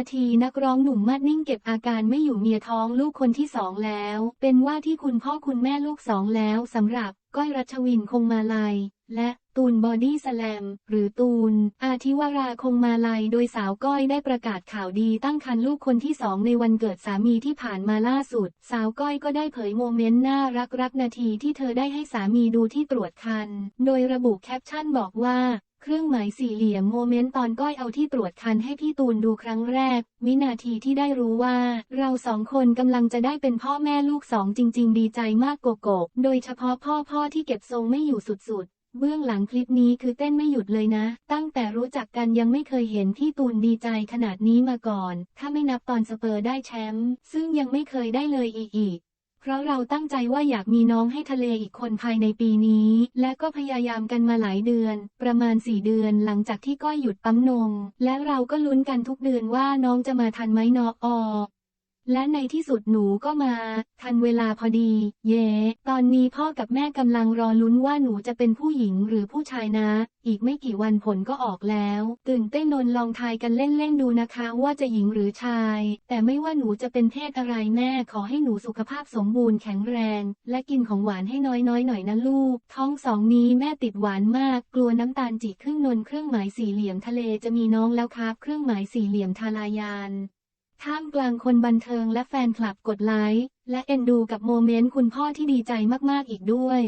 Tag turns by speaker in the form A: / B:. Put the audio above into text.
A: นาทีนักร้องหนุ่มมาดนิ่งเก็บอาการไม่อยู่เมียท้องลูกคนที่สองแล้ว เป็นว่าที่คุณพ่อคุณแม่ลูกสองแล้วสำหรับ ก้อยรัชวินคงมาลัยและตูนบอดี้สแลม หรือตูน อาทิวราคงมาลัย โดยสาวก้อยได้ประกาศข่าวดีตั้งครรภ์ลูกคนที่สองในวันเกิดสามีที่ผ่านมาล่าสุด สาวก้อยก็ได้เผยโมเมนต์น่ารักรักนาทีที่เธอได้ให้สามีดูที่ตรวจคัน โดยระบุแคปชั่นบอกว่า เครื่องหมายสี่เหลี่ยมโมเมนต์ตอนก้อยเอาที่ตรวจคันให้พี่ตูนดูครั้งแรก วินาทีที่ได้รู้ว่า เราสองคนกำลังจะได้เป็นพ่อแม่ลูกสองจริง ๆ ดีใจมากโกโกโดยเฉพาะพ่อพ่อที่เก็บทรงไม่อยู่สุดๆเบื้องหลังคลิปนี้คือเต้นไม่หยุดเลยนะ ตั้งแต่รู้จักกันยังไม่เคยเห็นพี่ตูนดีใจขนาดนี้มาก่อน ถ้าไม่นับตอนสเปอร์ได้แชมป์ซึ่งยังไม่เคยได้เลยอีก เพราะเราตั้งใจว่าอยากมีน้องให้ทะเลอีกคนภายในปีนี้ และก็พยายามกันมาหลายเดือน ประมาณ 4 เดือนหลังจากที่ก้อยหยุดปั๊มนม และเราก็ลุ้นกันทุกเดือนว่าน้องจะมาทันไหมนออ และในที่สุดหนูก็มา ทันเวลาพอดี เย่ตอนนี้พ่อกับแม่กำลังรอลุ้นว่าหนูจะเป็นผู้หญิงหรือผู้ชายนะ อีกไม่กี่วันผลก็ออกแล้ว ตื่นเต้นนนลองทายกันเล่นๆดูนะคะ ว่าจะหญิงหรือชาย แต่ไม่ว่าหนูจะเป็นเพศอะไรแม่ขอให้หนูสุขภาพสมบูรณ์แข็งแรง และกินของหวานให้น้อยๆหน่อยนะลูก ท้องสองนี้แม่ติดหวานมาก กลัวน้ำตาลจีครึ่งนนเครื่องหมายสี่เหลี่ยมทะเลจะมีน้องแล้วครับ เครื่องหมายสี่เหลี่ยมทาลายาน ท่ามกลางคนบันเทิงและแฟนคลับกดไลค์และเอ็นดูกับโมเมนต์คุณพ่อที่ดีใจมากๆอีกด้วย